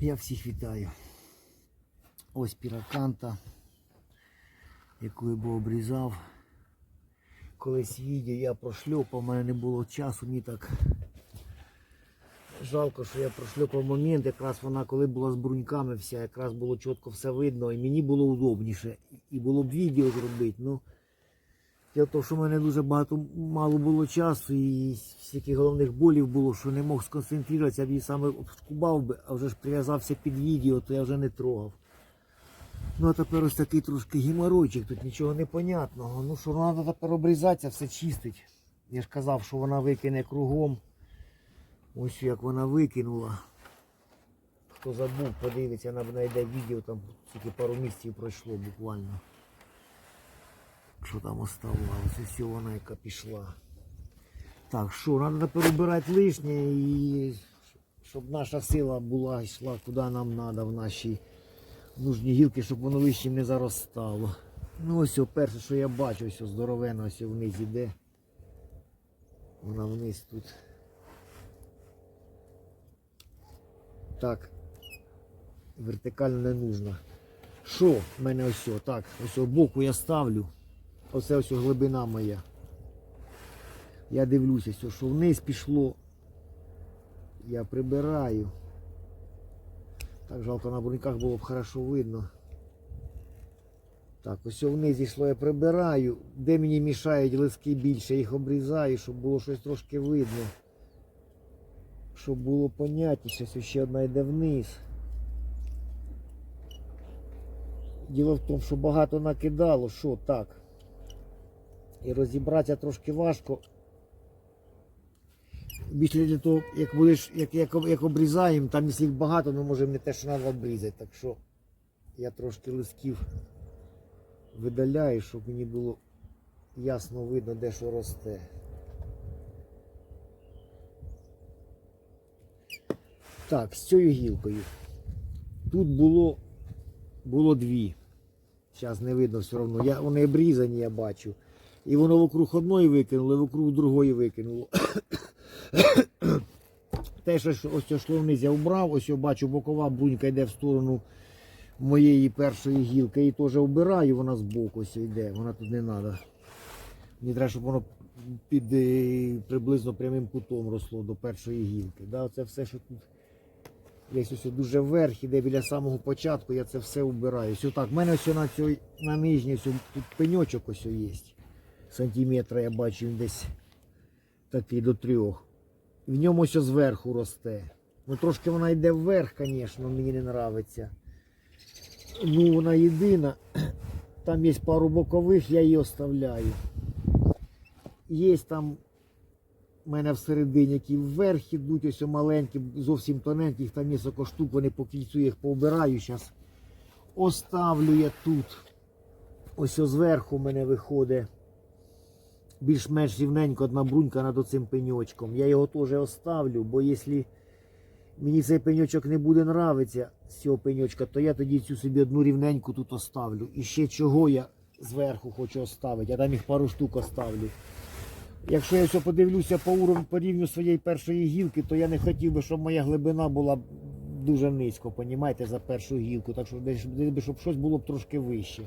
Я всіх вітаю. Ось піраканта, яку я був обрізав. Колись відео я прошльопав, у мене не було часу, мені так жалко, що я прошльопав момент, якраз вона коли була з бруньками вся, якраз було чітко все видно, і мені було удобніше. І було б відео зробити. Ну, Дело в тому, що в мене дуже багато мало було часу і стільки головних болів було, що не мог сконцентруватися, я б її саме обскубав би, а вже ж прив'язався під відео, то я вже не трогав. Ну а тепер ось такий трошки геморойчик, тут нічого не понятного. Ну що, треба тепер обрізатися, все чистить. Я ж казав, що вона викине кругом. Ось як вона викинула. Хто забув, подивиться, вона знайде відео, там тільки пару місяців пройшло буквально. Що там оставалося, ось вона яка пішла. Так, що, треба тепер убирати лишнє і щоб наша сила була, йшла куди нам треба в наші нужні гілки, щоб воно лишнім не заростало. Ну ось перше, що я бачу, ось здоровенно ось вниз іде. Вона вниз тут. Так. Вертикально не нужно. Що в мене ось так, ось боку я ставлю. Оце ось глибина моя. Я дивлюся, що вниз пішло. Я прибираю. Так жалко на бруньках було б хорошо видно. Так, ось вниз йшло, я прибираю. Де мені мішають лиски більше, їх обрізаю, щоб було щось трошки видно. Щоб було понятніше, ось ще одна йде вниз. Діло в тому, що багато накидало, що так. І розібратися трошки важко. Для того, як будеш, як, як, як обрізаємо, там якщо їх багато, ми можемо не те, що треба обрізати. Так що я трошки листків видаляю, щоб мені було ясно видно, де що росте. Так, з цією гілкою. Тут було, було дві. Зараз не видно все одно. Вони обрізані, я бачу. І воно вокруг одної викинуло, і вокруг другої викинуло. Те, що ось йшло вниз, я вбрав, ось я бачу, бокова брунька йде в сторону моєї першої гілки. І теж вбираю, вона збоку ось йде, вона тут не треба. Мені треба, щоб воно під е, приблизно прямим кутом росло до першої гілки. Да, це все, що тут десь ось дуже вверх, іде біля самого початку, я це все вбираю. Ось так, в мене ось на, цій, на нижній ось тут пеньочок ось є. Сантиметра я бачу він десь такий до трьох. В ньому ось зверху росте. Ну трошки вона йде вверх, звісно, мені не подобається. Ну вона єдина. Там є пару бокових, я її оставляю. Є там у мене всередині, які вверх ідуть, ось маленькі, зовсім тоненькі, їх там несколько штук, вони по кільцю їх повбираю. Зараз оставлю я тут. Ось зверху в мене виходить більш-менш рівненько одна брунька над цим пеньочком. Я його теж оставлю, бо якщо мені цей пеньочок не буде нравитися з цього пеньочка, то я тоді цю собі одну рівненьку тут оставлю. І ще чого я зверху хочу оставити, я там їх пару штук оставлю. Якщо я все подивлюся по уровню по рівню своєї першої гілки, то я не хотів би, щоб моя глибина була дуже низько, понімаєте, за першу гілку. Так що щоб щось було б трошки вище.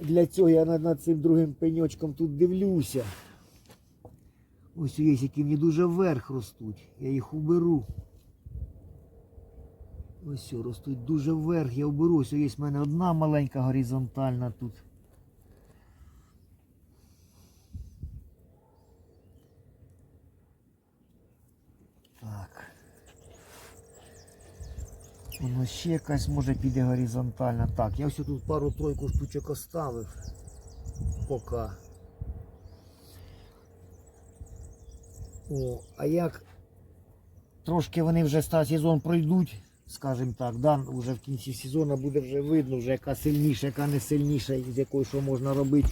Для цього я над, цим другим пеньочком тут дивлюся. Ось є, які мені дуже вверх ростуть. Я їх уберу. Ось все, ростуть дуже вверх, я уберу. Ось є в мене одна маленька горизонтальна тут. Воно ще якась може піде горизонтальна. Так, я ось тут пару-тройку штучок оставив. Поки. О, а як трошки вони вже ста сезон пройдуть, скажімо так, да, вже в кінці сезону буде вже видно, вже яка сильніша, яка не сильніша, з якою що можна робити.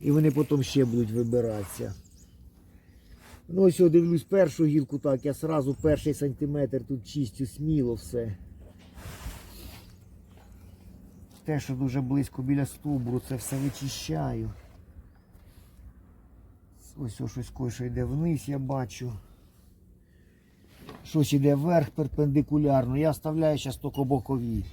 І вони потім ще будуть вибиратися. Ну ось я дивлюсь першу гілку, так, я сразу перший сантиметр тут чистю сміло все. Те, що дуже близько біля стовбуру, це все вичищаю. Ось ось щось кое що йде вниз, я бачу. щось іде вверх перпендикулярно. Я вставляю зараз тільки бокові.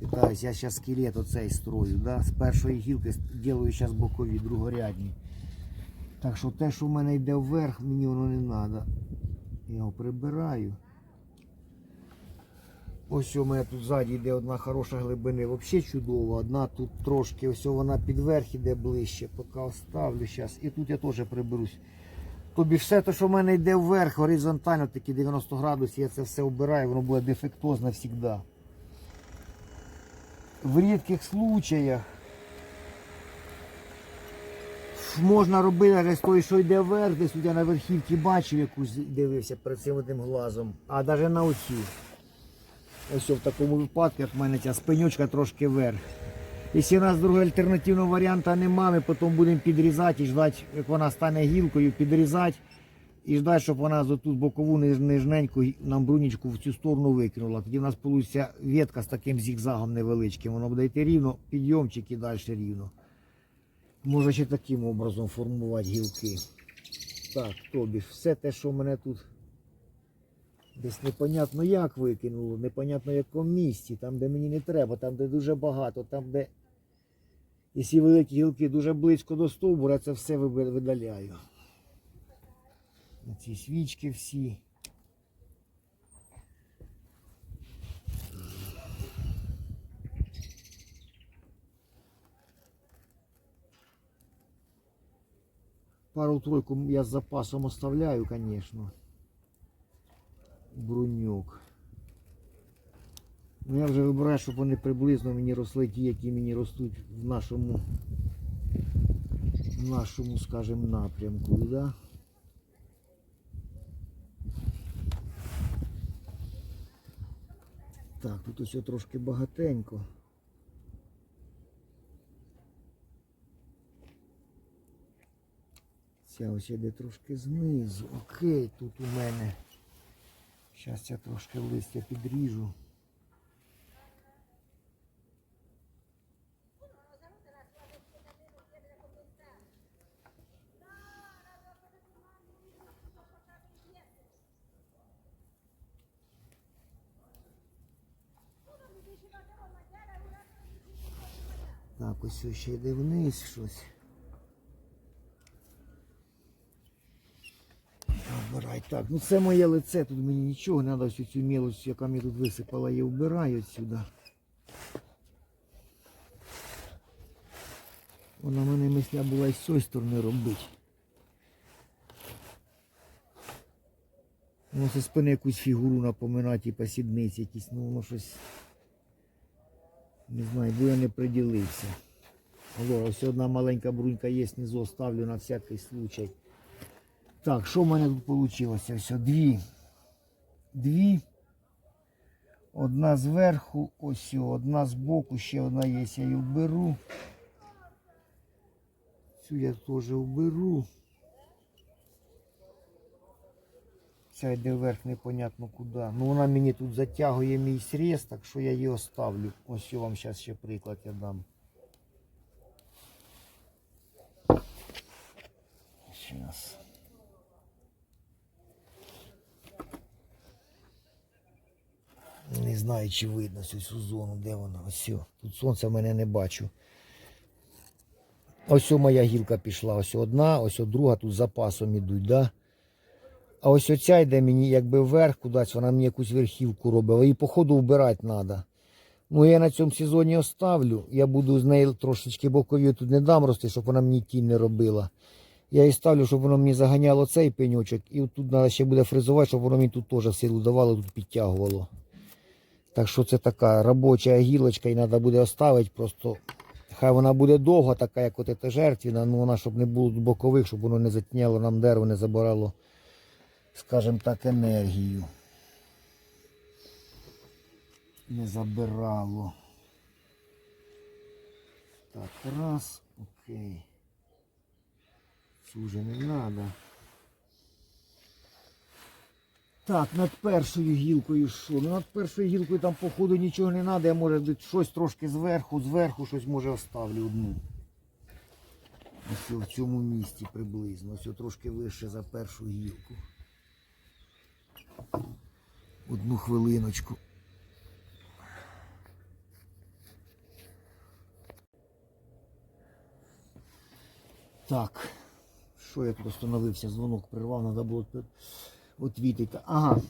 Питаюсь, я зараз скелет оцей строю. Да? З першої гілки роблю зараз бокові, другорядні. Так що те, що в мене йде вверх, мені воно не треба. Я його прибираю. Ось у мене тут ззаді йде одна хороша глибини, взагалі чудова. Одна тут трошки, ось вона під верх іде ближче, поки оставлю зараз. І тут я теж приберусь. Тобі все те, що в мене йде вверх, горизонтально, такі 90 градусів, я це все обираю, воно буде дефектозно завжди. В рідких случаях можна робити той, що йде вверх, десь я на верхівці бачив якусь дивився перед цим одним глазом, а навіть на оцю. Ось в такому випадку, як в мене ця спинючка трошки вверх. Якщо у нас другого альтернативного варіанту немає, ми потім будемо підрізати і ждати, як вона стане гілкою, підрізати і ждати, щоб вона за ту бокову нижненьку нам брунічку в цю сторону викинула. Тоді в нас вийде ветка з таким зігзагом невеличким. Воно буде йти рівно, підйомчик і далі рівно. Можна ще таким образом формувати гілки. Так, тобі все те, що в мене тут десь непонятно як викинуло, непонятно в якому місці, там, де мені не треба, там, де дуже багато, там, де якщо великі гілки дуже близько до стовбура, це все видаляю. Ці свічки всі. Пару-тройку я з запасом оставляю, конечно. Бруньок. Ну я вже вибираю, щоб вони приблизно мені росли ті, які мені ростуть в нашому, в нашому, скажімо, напрямку, да? Так, тут ось трошки багатенько. Ця ось іде трошки знизу. Окей, тут у мене. Зараз я трошки листя підріжу. Так, ось ще йде вниз щось. Вбирай. Так, ну це моє лице, тут мені нічого не треба, всю цю мілоч, яка мені тут висипала, я вбираю відсюди. Вона в мене мисля була і з цієї сторони робити. Воно зі спини якусь фігуру напоминає, типа сідниці якісь, ну воно щось. Не знаю, бо я не приділився. Ось одна маленька брунька є, знизу оставлю на всякий случай. Так, що в мене тут вийшло? Ось дві. Дві. Одна зверху, ось одна збоку, ще одна є, я її вберу. Цю я теж вберу. Ця йде вверх непонятно куди. Ну вона мені тут затягує мій срез, так що я її оставлю. Ось я вам зараз ще приклад я дам. Зараз. Не знаю, чи видно цю зону, де вона. Ось. Тут сонця мене не бачу. Ось моя гілка пішла, ось одна, ось друга, тут запасом ідуть, да? А ось оця йде мені якби вверх кудись, вона мені якусь верхівку робить, її по ходу вбирати треба. Ну я на цьому сезоні оставлю. Я буду з неї трошечки бокові тут не дам рости, щоб вона мені тінь не робила. Я її ставлю, щоб воно мені заганяло цей пеньочок. І тут треба ще буде фрезувати, щоб воно мені тут теж силу давало, тут підтягувало. Так що це така робоча гілочка і треба буде оставити. Просто хай вона буде довга, така, як от ця жертвіна, ну вона щоб не було бокових, щоб воно не затіняло нам дерево, не забирало, скажімо так, енергію. Не забирало. Так, раз, окей. Цю вже не треба. Так, над першою гілкою що? Ну над першою гілкою там походу нічого не треба, я може щось трошки зверху, зверху щось може оставлю одну. Ось в цьому місці приблизно. Ось трошки вище за першу гілку. Одну хвилиночку. Так, що я тут остановився? Дзвонок прервав, треба було відвідати. Ага,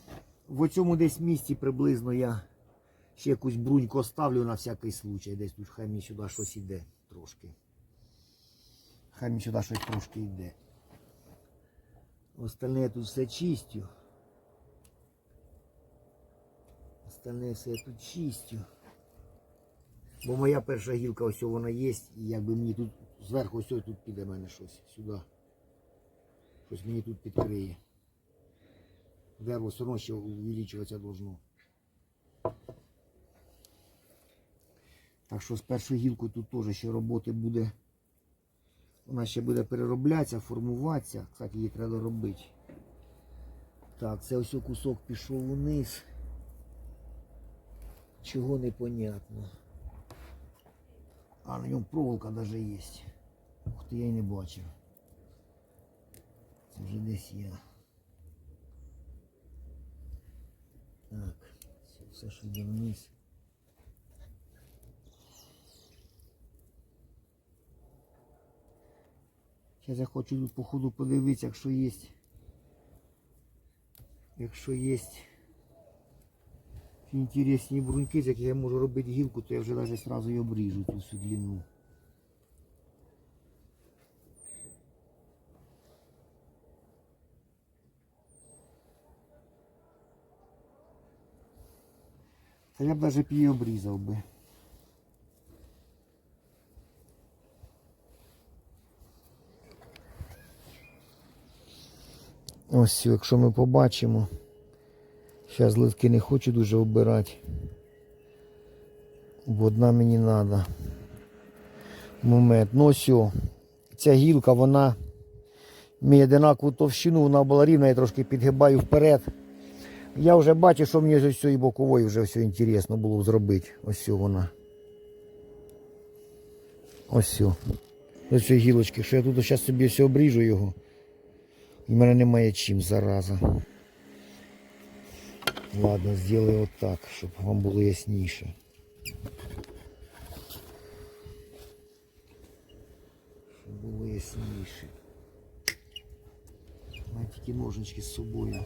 в цьому десь місці приблизно я ще якусь бруньку оставлю на всякий случай. Десь тут хай мені сюди щось іде трошки. Хай мені сюди щось трошки йде. Остальне я тут все чистю. Остальне все я тут чистю. Бо моя перша гілка ось вона є, і якби мені тут зверху ось тут піде мене щось сюди. Щось мені тут підкриє. Дерево все одно ще увеличуватися должно. Так що з першою гілкою тут теж ще роботи буде. Вона ще буде перероблятися, формуватися. Кстати, її треба робити. Так, це ось кусок пішов вниз. Чого непонятно. А на ньому проволока навіть є. Ух ти, я й не бачив. Це вже десь я. Так, все, все що йде вниз. Зараз я хочу по ходу подивитися, якщо є. Якщо є інтересні бруньки, з яких я можу робити гілку, то я вже навіть одразу і обріжу цю всю длину. Я б навіть її обрізав би. Ось, якщо ми побачимо. Зараз литки не хочу дуже обирати. Бо одна мені треба. Момент. Ну ось. Ця гілка, вона має одинакову товщину, вона була рівна, я трошки підгибаю вперед. Я вже бачу, що мені з цієї бокової вже все інтересно було зробити. Ось о вона. Ось. о. Ось цієї гілочки, що я тут зараз собі все обріжу його. І в мене немає чим зараза. Ладно, сделаю вот так, щоб вам було ясніше. Щоб було ясніше. Маю тільки ножнички з собою.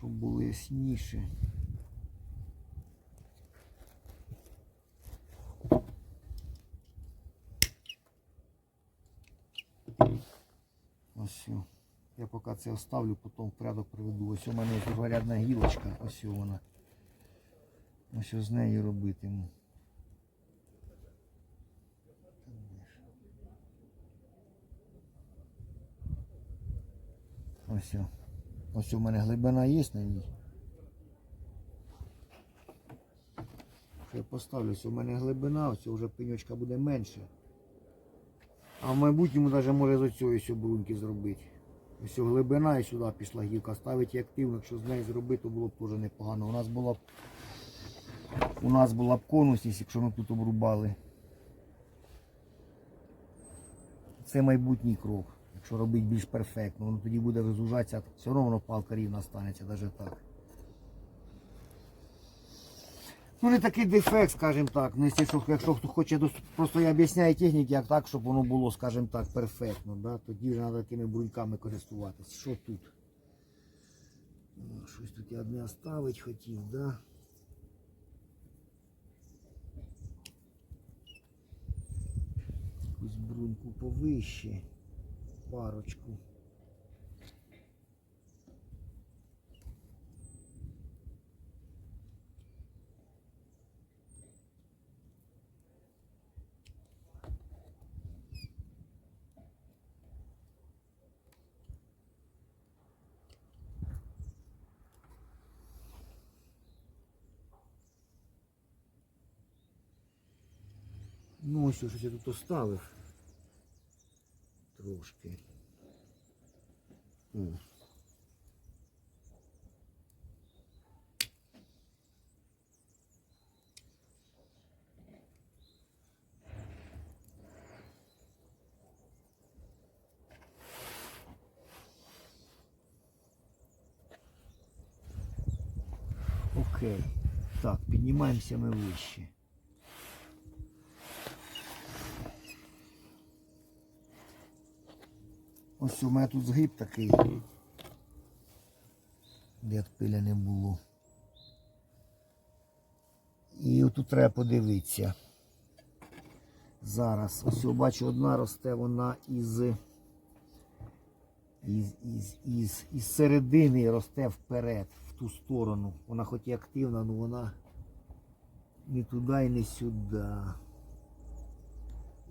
Щоб було ясніше. Ось. Я поки це оставлю, потім в порядок приведу. Ось у мене другорядна гілочка, ось вона. Ось з нею робитиму. Ось. Ось у мене глибина є на ній. Я поставлю, ось у мене глибина, ось вже пеньочка буде менше. А в майбутньому навіть може з ось бруньки зробити. Ось глибина і сюди пішла гілка. Ставити активно, якщо з нею зробити, то було б теж непогано. У нас була б у нас була б конусність, якщо ми тут обрубали. Це майбутній крок. Якщо робити більш перфектно, воно тоді буде розужатися, все одно воно палка рівна станеться, навіть так. Ну не такий дефект, скажімо так. Ну, якщо, якщо хто хоче, просто я об'ясняю техніки, як так, щоб воно було, скажімо так, перфектно. Да? Тоді вже треба такими бруньками користуватися. Що тут? Щось тут я одне оставити хотів, да? Якусь бруньку повище. Парочку. Ну, ось щось я тут оставив. трошки. Окей. Так, поднимаемся мы выше. Ось у мене тут згиб такий. Де пиля не було. І отут треба подивитися. Зараз. Ось я бачу, одна росте вона із, із, із, із, із середини росте вперед, в ту сторону. Вона хоч і активна, але вона не туди і не сюди.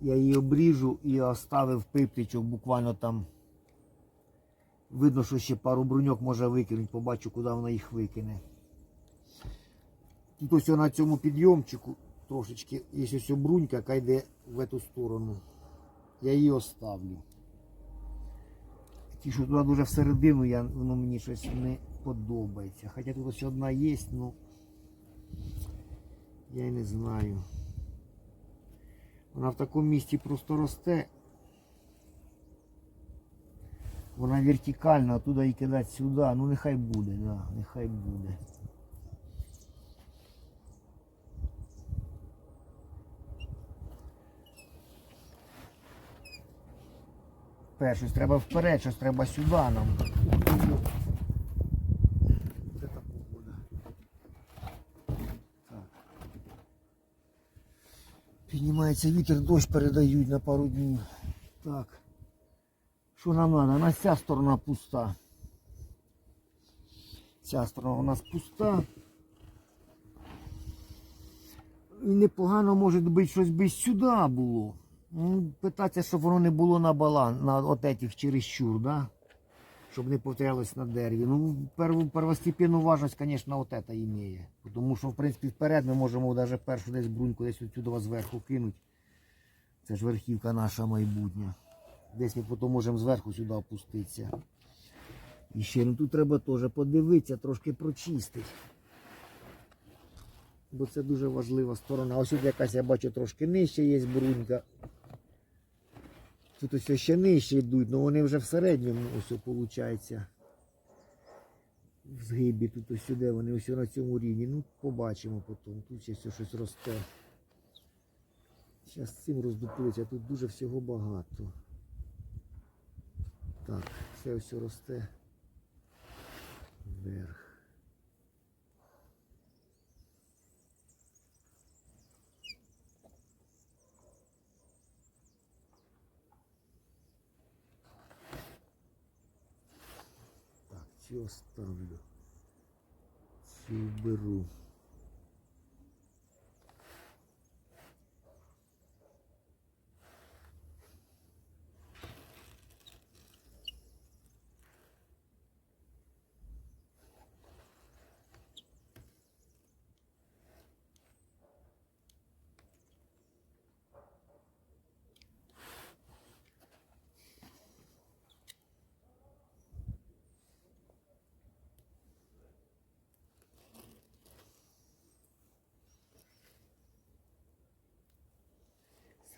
Я її обріжу і оставив приптичок буквально там. Видно, що ще пару бруньок може викинути, побачу, куди вона їх викине. Тут ось на цьому підйомчику трошечки є ось брунька, яка йде в эту сторону. Я її оставлю. Ті, що туди дуже всередину, я, воно мені щось не подобається. Хоча тут ось одна є, ну я й не знаю. Вона в такому місці просто росте. Вона вертикальна, оттуда і кидати сюди. Ну нехай буде, да, нехай буде. Тепер щось треба вперед, щось треба сюди нам. Це та погода. Піднімається вітер, дощ передають на пару днів. Так. Що нам треба? У нас ця сторона пуста. Ця сторона у нас пуста. І непогано може бути щось би сюди було. Ну, питатися, щоб воно не було на балан, на от этих чересчур, да? Щоб не повторялось на дереві. Ну, перву, первостепенну важність, звісно, от это імеє. Тому що, в принципі, вперед ми можемо навіть першу десь бруньку десь отсюди зверху кинути. Це ж верхівка наша майбутня. Десь ми потім можемо зверху сюди опуститися. І ще ну, тут треба теж подивитися, трошки прочистити. Бо це дуже важлива сторона. Ось тут якась я бачу трошки нижче є брунька. Тут ось ще нижче йдуть, але вони вже в середньому ось виходить. В згибі тут ось сюди, вони ось на цьому рівні. Ну, побачимо потім. Тут ще щось росте. Зараз цим роздуплиться, тут дуже всього багато. Так, це ось росте вверх. Так, цю оставлю. Цю беру.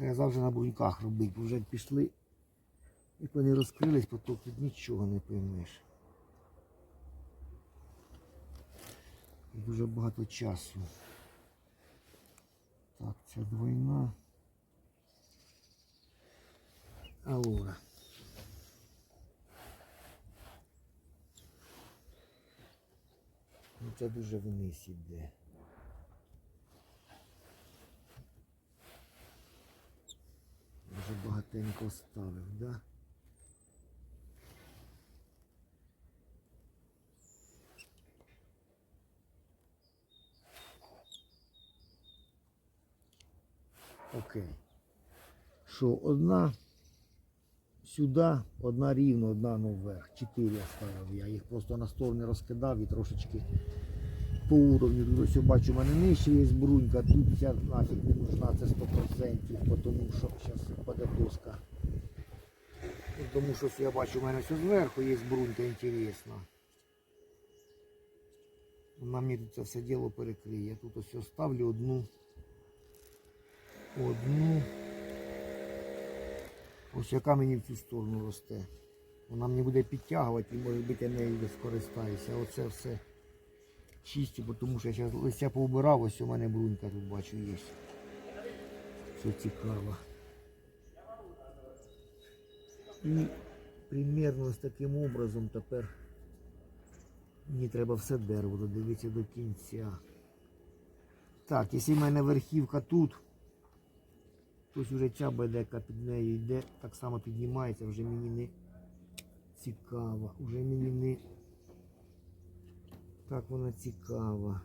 Це я завжди на бруньках робити, бо вже пішли. Як вони розкрились, потім тут нічого не поймеш. Дуже багато часу. Так, ця двойна. Алора. Ну це дуже вниз іде. Вже багатенько ставив, да? Окей. Що одна сюди, одна рівно, одна вверх. Чотири я ставив я. Їх просто на сторони розкидав і трошечки по уровню. Тут ось я бачу, у мене нижче є брунька, тут ця нафіг не нужна, це 100%, тому що зараз впаде доска. Ну, Тому що я бачу, у мене все зверху є брунька інтересна. Вона мені тут це все діло перекриє. Я тут ось оставлю одну. Одну. Ось яка мені в цю сторону росте. Вона мені буде підтягувати і може бути я нею скористаюся. Оце все чисті, бо тому що я зараз листя поубирав, ось у мене брунька тут бачу є. Що цікаво. І примерно з таким образом тепер мені треба все дерево додивитися до кінця. Так, якщо в мене верхівка тут, то вже ця бедека під нею йде, так само піднімається, вже мені не цікаво, вже мені не так вона цікава.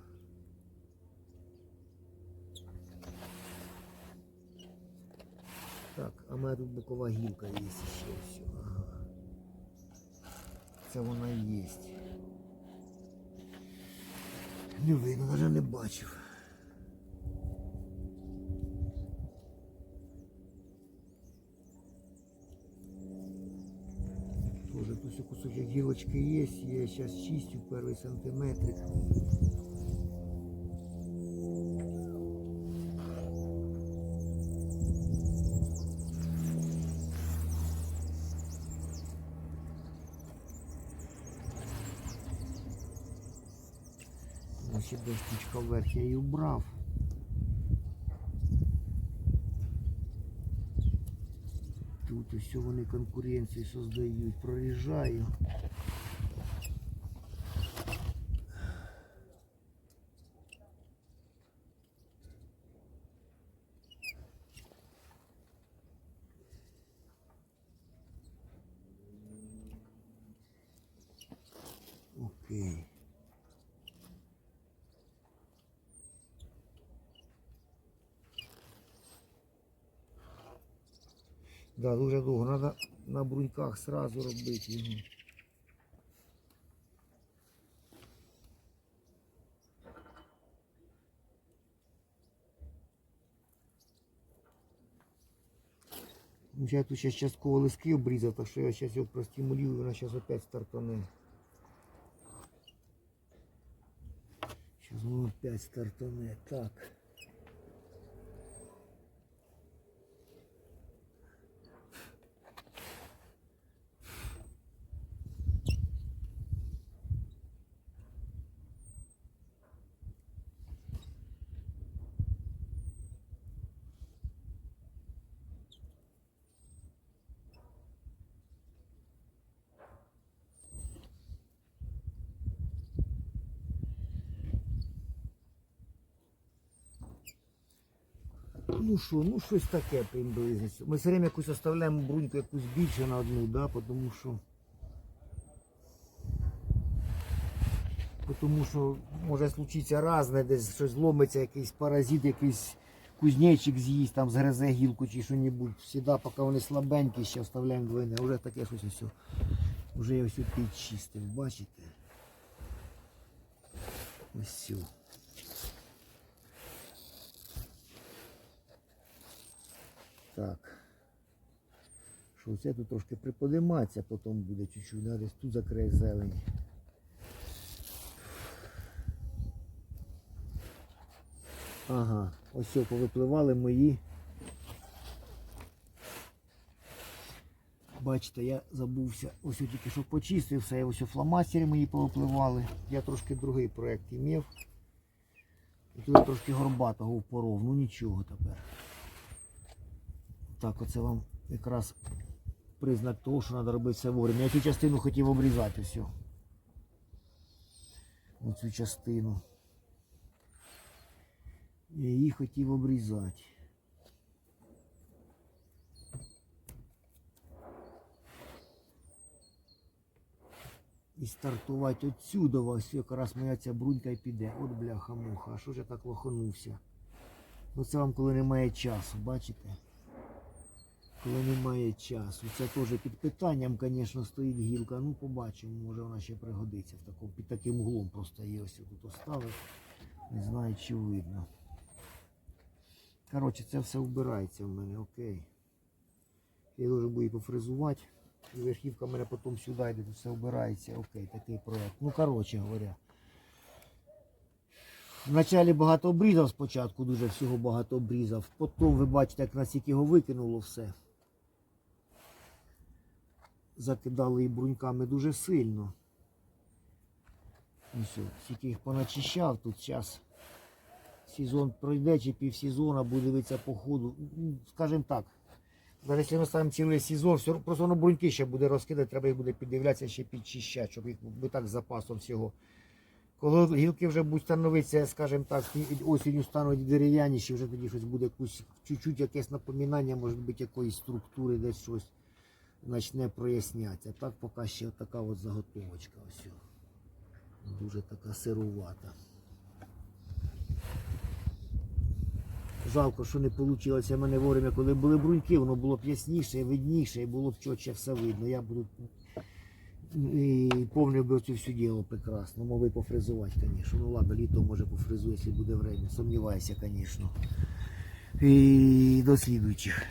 Так, а мене тут бокова гілка є ще все. Ага. Це вона є. Не видно, навіть не бачив. Ще кусочок гілочки є, я зараз чистю перший сантиметрик. Ось іде штучка вверх, я її убрав. Усе вони конкуренцію создають, проріжаю. Окей. Да, дуже довго. Треба на бруньках сразу робити його. Ну, Я тут ще частково лиски обрізав, так що я зараз його простимулюю, вона зараз опять стартане. Зараз воно опять стартане. Так. Ну що, ну щось таке приблизно. Ми все время якусь оставляємо бруньку якусь більше на одну, да, тому що. Тому що може случитися різне, десь щось зломиться, якийсь паразит, якийсь кузнечик з'їсть, там згризе гілку чи що-небудь. Всіда, поки вони слабенькі, ще вставляємо двойне. Уже таке щось ось. Вже я ось підчистив, бачите? Ось. Так. Що це тут трошки приподимається, потім буде чуть-чуть, да, десь тут закриє зелень. Ага, ось все, повипливали мої. Бачите, я забувся, ось тільки що почистив все, ось фломастери мої повипливали. Я трошки другий проєкт імів. І тут трошки горбатого впоров, ну нічого тепер. Так, оце вам якраз признак того, що треба робити все вовремя. Я цю частину хотів обрізати все. Оцю частину. Я її хотів обрізати. І стартувати отсюда, ось якраз моя ця брунька і піде. От бляха-муха, а що ж я так лоханувся? Ну це вам коли немає часу, бачите? Коли немає часу. Це теж під питанням, звісно, стоїть гілка. Ну, побачимо, може вона ще пригодиться в такому, під таким углом просто її ось тут оставив. Не знаю, чи видно. Коротше, це все вбирається в мене, окей. Я дуже буду її пофрезувати. І верхівка в мене потім сюди йде, тут все вбирається. Окей, такий проект. Ну, коротше говоря. Вначалі багато обрізав спочатку, дуже всього багато обрізав. Потім ви бачите, як настільки його викинуло все. Закидали її бруньками дуже сильно. Ось, скільки їх поначищав, тут час сезон пройде чи півсезона, буде дивитися по ходу. Ну, Скажімо так, навіть якщо ми ставимо цілий сезон, все, просто воно бруньки ще буде розкидати, треба їх буде піддивлятися, ще підчищати, щоб їх би так з запасом всього. Коли гілки вже будуть становитися, скажімо так, і- осінню стануть дерев'яніші, вже тоді щось буде чуть-чуть якесь напоминання, може бути якоїсь структури, десь щось почне прояснятися. Так поки ще така от заготовочка. Ось. Дуже така сирувата. Жалко, що не вийшло в мене вовремя, коли були бруньки, воно було б ясніше, видніше, і було б чітче все видно. Я буду і повнив би цю всю діло прекрасно. Мог би пофрезувати, звісно. Ну ладно, літо може пофрезую, якщо буде время. Сумніваюся, звісно. І до слідуючих.